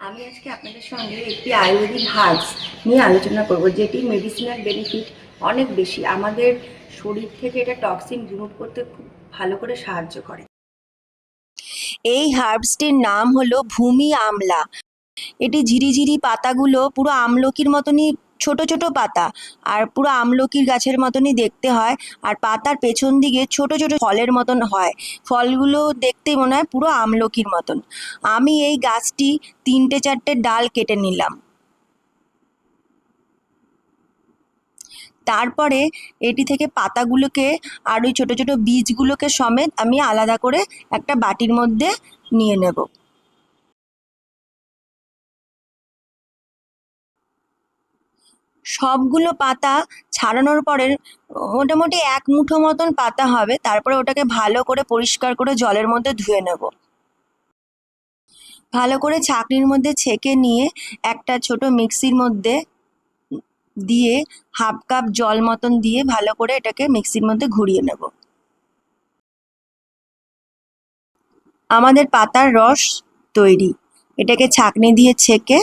আমি আজকে আপনাদের সঙ্গে একটি আয়ুর্বেদিক হার্বস নিয়ে আলোচনা করব, যেটি মেডিসিনাল বেনিফিট অনেক বেশি। আমাদের শরীর থেকে এটা টক্সিন রিমুভ করতে খুব ভালো করে সাহায্য করে। এই হার্বসটির নাম হলো ভূমি আমলা। এটি ঝিরিঝিরি পাতাগুলো পুরো আমলকির মতনই ছোট ছোট পাতা আর পুরো আমলকির গাছের মতনই দেখতে হয় আর পাতার পেছন দিকে ছোট ছোট ফলের মতন হয়। ফলগুলো দেখতে মনে হয় পুরো আমলকির মতন। আমি এই গাছটি তিনটে চারটে ডাল কেটে নিলাম। তারপরে এটি থেকে পাতাগুলোকে আর ওই ছোটো ছোটো বীজগুলোকে সমেত আমি আলাদা করে একটা বাটির মধ্যে নিয়ে নেব। সবগুলো পাতা ছাড়ানোর পরে মোটামুটি এক মুঠো মতন পাতা হবে, তারপরে ওটাকে ভালো করে পরিষ্কার করে জলের মধ্যে ধুয়ে নেব। ভালো করে ছাঁকনির মধ্যে ছেঁকে নিয়ে একটা ছোট মিক্সির মধ্যে দিয়ে হাফ কাপ জল মতন দিয়ে ভালো করে এটাকে মিক্সির মধ্যে ঘুরিয়ে নেব। আমাদের পাতার রস তৈরি। এটাকে ছাঁকনি দিয়ে ছেঁকে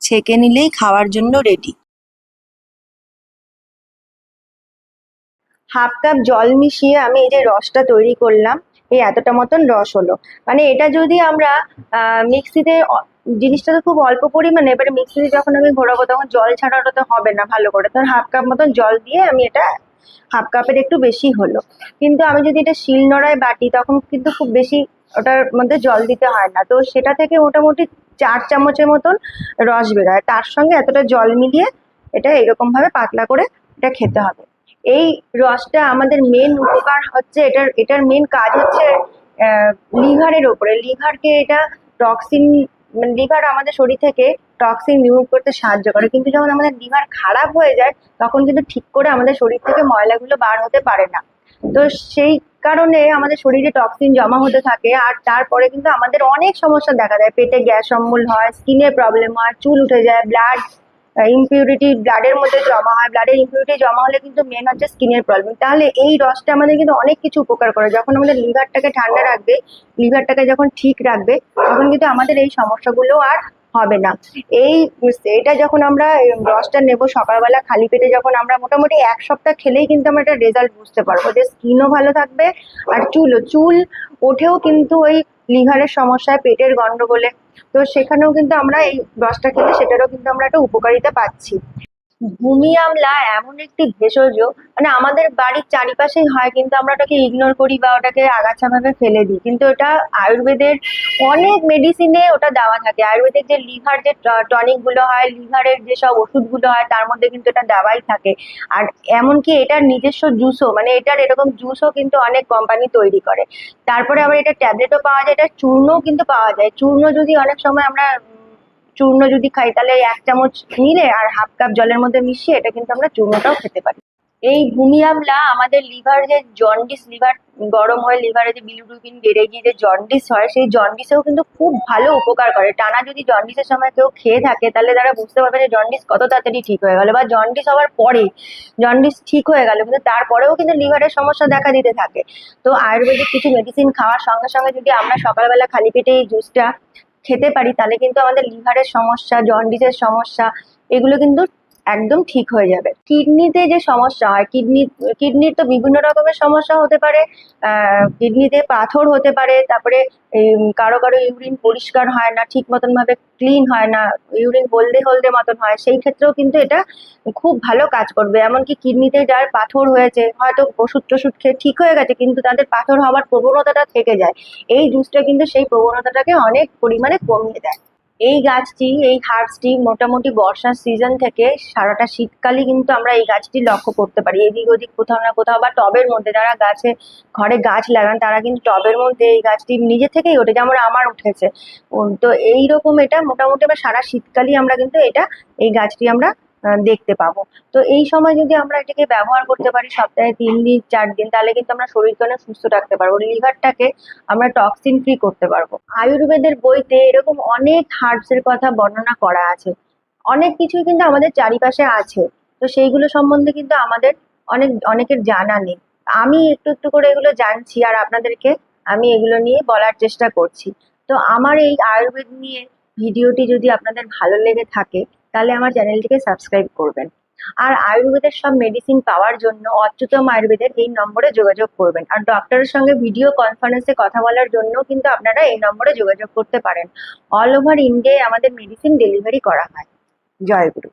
ছেঁকে নিলেই খাওয়ার জন্য রেডি হাফ কাপ জল মিশিয়ে আমি এই যে রসটা তৈরি করলাম, এই এতটা মতন রস হলো। মানে এটা যদি আমরা মিক্সিতে জিনিসটা তো খুব অল্প পরিমাণে, এবারে মিক্সিতে যখন আমি ঘোরাবো তখন জল ছাড়া ওটা তো হবে না ভালো করে। তখন হাফ কাপ মতন জল দিয়ে আমি এটা হাফ কাপের একটু বেশি হলো। কিন্তু আমি যদি এটা শিল নোড়ায় বাটি, তখন কিন্তু খুব বেশি ওটার মধ্যে জল দিতে হয় না। তো সেটা থেকে মোটামুটি চার চামচের মতন রস বেরোয় তার সঙ্গে এতটা জল মিলিয়ে এটা এরকম ভাবে পাতলা করে এটা খেতে হবে। এই রসটা আমাদের মেন উপকার হচ্ছে এটার এটার মেন কাজ হচ্ছে লিভারের ওপরে। লিভারকে এটা টক্সিন মানে লিভার আমাদের শরীর থেকে টক্সিন রিমুভ করতে সাহায্য করে। কিন্তু যখন আমাদের লিভার খারাপ হয়ে যায়, তখন কিন্তু ঠিক করে আমাদের শরীর থেকে ময়লাগুলো বার হতে পারে না। তো সেই কারণে আমাদের শরীরে টক্সিন জমা হতে থাকে, আর তারপরে কিন্তু আমাদের অনেক সমস্যা দেখা দেয়। পেটে গ্যাস অম্বল হয় স্কিনের প্রবলেম হয়, চুল উঠে যায় ব্লাড ইমপিউরিটি ব্লাডের মধ্যে জমা হয়। ব্লাডের ইমপিউরিটি জমা হলে কিন্তু মেন হচ্ছে স্কিনের প্রবলেম তাহলে এই রসটা আমাদের কিন্তু অনেক কিছু উপকার করে। যখন আমাদের লিভারটাকে ঠান্ডা রাখবে লিভারটাকে যখন ঠিক রাখবে, তখন কিন্তু আমাদের এই সমস্যাগুলো আর হবে না। এই এটা যখন আমরা রসটা নেব সকালবেলা খালি পেটে যখন আমরা মোটামুটি এক সপ্তাহ খেলেই কিন্তু আমরা একটা রেজাল্ট বুঝতে পারব যে স্কিনও ভালো থাকবে আর চুলও। চুল ওঠেও কিন্তু ওই লিভারের সমস্যায়, পেটের গন্ডগোলে। তো সেখানেও কিন্তু আমরা এই রসটা খেলে সেটারও কিন্তু আমরা একটা উপকারিতা পাচ্ছি। ভূমি আমলা এমন একটি ভেষজ মানে আমাদের বাড়ির চারিপাশেই হয়, কিন্তু আমরা ওটাকে ইগনোর করি বা ওটাকে আগাছাভাবে ফেলে দিই। কিন্তু এটা আয়ুর্বেদের অনেক মেডিসিনে ওটা দেওয়া থাকে। আয়ুর্বেদের যে লিভার যে টনিকগুলো হয়, লিভারের যেসব ওষুধগুলো হয়, তার মধ্যে কিন্তু এটা দেওয়াই থাকে। আর এমনকি এটার নিজস্ব জুসও মানে এটার এরকম জুসও কিন্তু অনেক কোম্পানি তৈরি করে। তারপরে আবার এটা ট্যাবলেটও পাওয়া যায়, এটা চূর্ণও কিন্তু পাওয়া যায়। চূর্ণ যদি অনেক সময় আমরা চূর্ণ যদি খাই, তাহলে এক চামচ নিলে আর হাফ কাপ জলের মধ্যে মিশিয়ে এটা কিন্তু আমরা চূর্ণটাও খেতে পারি। এই ভূমি আমলা আমাদের লিভার যে জন্ডিস লিভার গরম হয় লিভারে যে বিলিরুবিন বেড়ে গিয়ে যে জন্ডিস হয়, সেই জন্ডিসেও কিন্তু খুব ভালো উপকার করে। টানা যদি জন্ডিসের সময় কেউ খেয়ে থাকে, তাহলে তারা বুঝতে পারবে যে জন্ডিস কত তাড়াতাড়ি ঠিক হয়ে গেল বা জন্ডিস হওয়ার পরে জন্ডিস ঠিক হয়ে গেল, কিন্তু তারপরেও কিন্তু লিভারের সমস্যা দেখা দিতে থাকে। তো আয়ুর্বেদিক কিছু মেডিসিন খাওয়ার সঙ্গে সঙ্গে যদি আমরা সকালবেলা খালি পেটে এই জুসটা খেতে পারি তাহলে কিন্তু আমাদের লিভারের সমস্যা জন্ডিসের সমস্যা এগুলো কিন্তু একদম ঠিক হয়ে যাবে। কিডনিতে যে সমস্যা হয়, কিডনি, কিডনির তো বিভিন্ন রকমের সমস্যা হতে পারে কিডনিতে পাথর হতে পারে, তারপরে কারও কারও ইউরিন পরিষ্কার হয় না, ঠিক মতন ভাবে ক্লিন হয় না, ইউরিন হলদে হলদে মতন হয়, সেই ক্ষেত্রেও কিন্তু এটা খুব ভালো কাজ করবে। এমনকি কিডনিতে যার পাথর হয়েছে, হয়তো ওষুধ টষুধ খেয়ে ঠিক হয়ে গেছে, কিন্তু তাদের পাথর হওয়ার প্রবণতাটা থেকে যায়। এই জুসটা কিন্তু সেই প্রবণতাটাকে অনেক পরিমাণে কমিয়ে দেয়। এই গাছটি, এই হার্বসটি মোটামুটি বর্ষার সিজন থেকে সারাটা শীতকালই কিন্তু আমরা এই গাছটি লক্ষ্য করতে পারি। এদিক ওদিক কোথাও না কোথাও বা টবের মধ্যে যারা গাছে, ঘরে গাছ লাগান, তারা কিন্তু টবের মধ্যে এই গাছটি নিজে থেকেই ওঠে, যেমন আমার উঠেছে। তো এইরকম এটা মোটামুটি আমরা সারা শীতকালই আমরা কিন্তু এটা, এই গাছটি আমরা দেখতে পাবো। তো এই সময় যদি আমরা এটাকে ব্যবহার করতে পারি, সপ্তাহে তিন দিন, চার দিন, তাহলে কিন্তু আমরা শরীরকে অনেক সুস্থ রাখতে পারব। লিভারটাকে আমরা টক্সিন ফ্রি করতে পারব। আয়ুর্বেদের বইতে এরকম অনেক হার্বসের কথা বর্ণনা করা আছে। অনেক কিছুই কিন্তু আমাদের চারিপাশে আছে। তো সেইগুলো সম্বন্ধে কিন্তু আমাদের অনেক, অনেকের জানা নেই। আমি একটু একটু করে এগুলো জানছি আর আপনাদেরকে আমি এগুলো নিয়ে বলার চেষ্টা করছি। তো আমার এই আয়ুর্বেদ নিয়ে ভিডিওটি যদি আপনাদের ভালো লেগে থাকে তাহলে আমার চ্যানেলটিকে সাবস্ক্রাইব করবেন। আর আয়ুর্বেদের সব মেডিসিন পাওয়ার জন্য অচ্যুতম আয়ুর্বেদের এই নম্বরে যোগাযোগ করবেন। আর ডক্টরের সঙ্গে ভিডিও কনফারেন্সে কথা বলার জন্য কিন্তু আপনারা এই নম্বরে যোগাযোগ করতে পারেন। অল ওভার ইন্ডিয়ায় আমাদের মেডিসিন ডেলিভারি করা হয়। জয়গুরু